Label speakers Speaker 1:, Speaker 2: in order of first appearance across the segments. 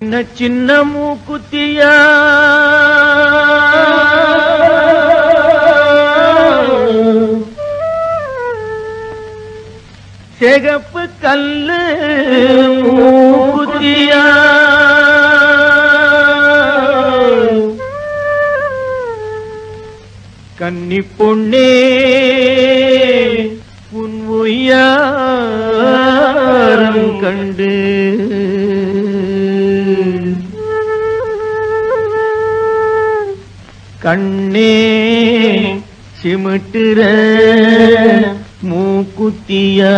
Speaker 1: சின்ன சின்ன மூக்குத்தியா? சிகப்பு கல்லு மூக்குத்தியா? கன்னி பொன்னே கண்ணே சிமிட்டுற மூக்குத்தியா?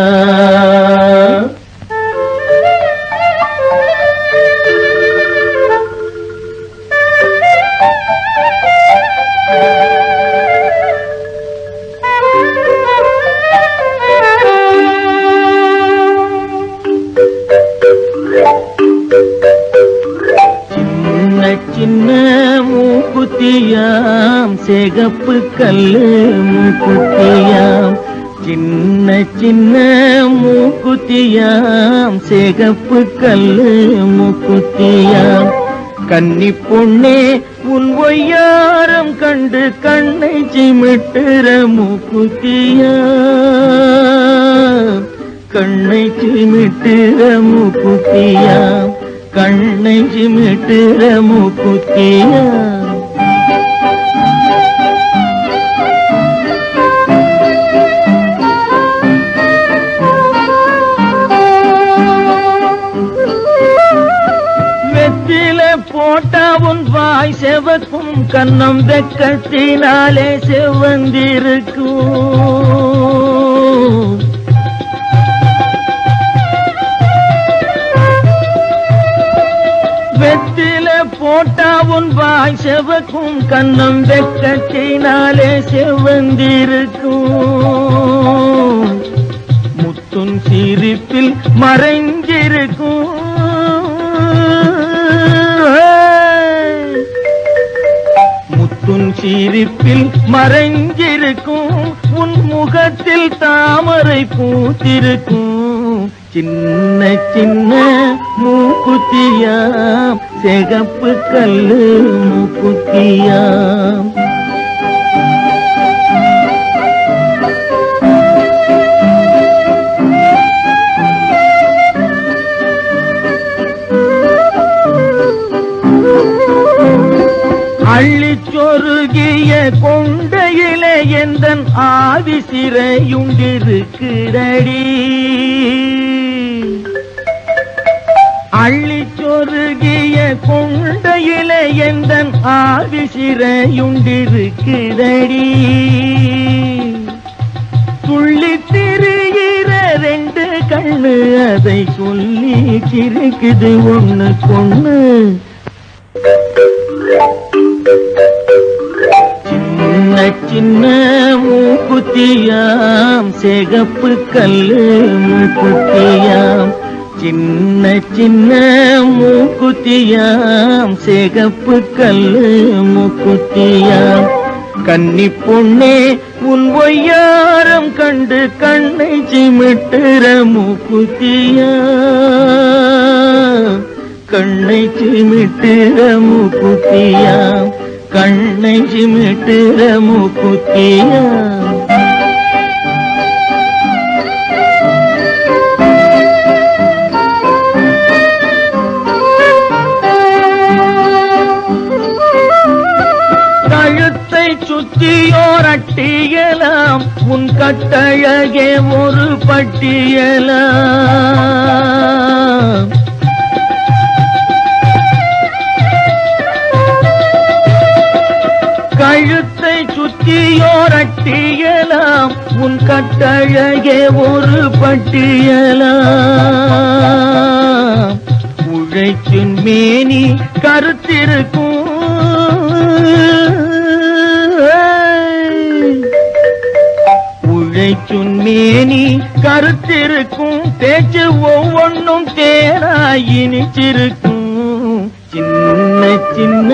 Speaker 1: மூக்குத்தியாம் சிகப்பு கல்லு மூக்குத்தியாம் சின்ன சின்ன மூக்குத்தியாம் சிகப்பு கல்லு மூக்குத்தியாம் கன்னி பொண்ணே உன் ஒய்யாரம் கண்டு கண்ணை சிமிட்டுற மூக்குத்தியா கண்ணை சிமிட்டுற மூக்குத்தியா கண்ணை சிமிட்டுற மூக்குத்தியா போட்ட உன் வாய் செவக்கும் கண்ணம் வெக்கத்தினாலே செவந்திருக்கும். வெற்றில போட்டா உன் வாய் செவக்கும் கண்ணம் வெக்கத்தினாலே செவந்திருக்கும். முத்தும் சிரிப்பில் மறைஞ்சிருக்கும் சிரிப்பில் மறைஞ்சிருக்கும் உன் முகத்தில் தாமரை பூத்திருக்கும். சின்ன சின்ன மூக்குத்தியாம் செகப்பு கல்லு மூக்குத்தியாம். தொண்டையிலே எந்த ஆவி சிறையுண்டிருக்கிறடி? அள்ளிச் சொருகிய கொண்டையிலே எந்த ஆவி சிறையுண்டிருக்கிறடி? துள்ளி திரிகிற ரெண்டு கண்ணு அதை சொல்லி சிரிக்குது ஒண்ணு கொண்ணு. சின்ன மூக்குத்தியாம் சிகப்பு கல்லு மூக்குத்தியாம். சின்ன சின்ன மூக்குத்தியாம் சிகப்பு கல்லு மூக்குத்தியாம். கன்னி பொண்ணே உன் ஒய்யாரம் கண்டு கண்ணை சிமிட்டுற மூக்குத்தியா கண்ணை சிமிட்டுற மூக்குத்தியா கண்ணை சிமிட்டுற மூக்குத்தியா? கழுத்தை சுற்றியோர் உன் கட்டழகே ஒரு பட்டியலாம். கட்டழகே ஒரு பட்டியலாம். உழைக்கும் மேனி கருத்திருக்கும். உழைக்கும் மேனி கருத்திருக்கும். பேச்சு ஒவ்வொன்றும் தேராயினிச்சிருக்கும் சின்ன சின்ன சின்ன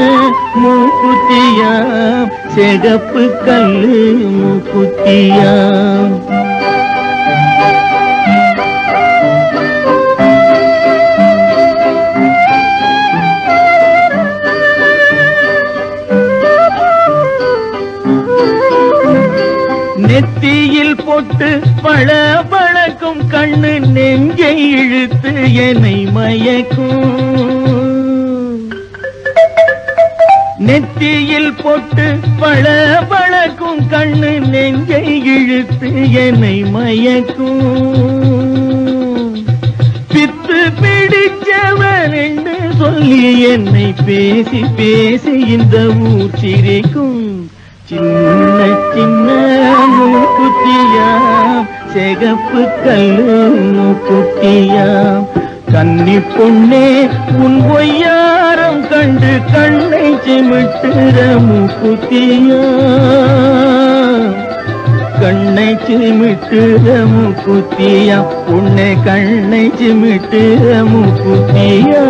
Speaker 1: மூக்குத்தியாம். செகப்பு கல்லு மூக்குத்தியாம். நெத்தியில் போட்டு பழ பழக்கும் கண்ணு நெஞ்சை இழுத்து என்னை மயக்கும். நெத்தியில் பொட்டு பழ பழக்கும் கண்ணு நெஞ்சை இழுத்து என்னை மயக்கும். பித்து பிடிச்சவன் என்று சொல்லி என்னை பேசி பேசி இந்த ஊர் சிரிக்கும். சின்ன சின்ன மூக்குத்தியாம் செகப்பு கல்லு மூக்குத்தியாம். கன்னி பொண்ணே உன் பொய்யாரம் கண்டு கண்ணை சிமிட்டுற மூக்குத்தியாம் கண்ணை சிமிட்டுற மூக்குத்தியா உன்னை கண்ணை சிமிட்டுற மூக்குத்தியா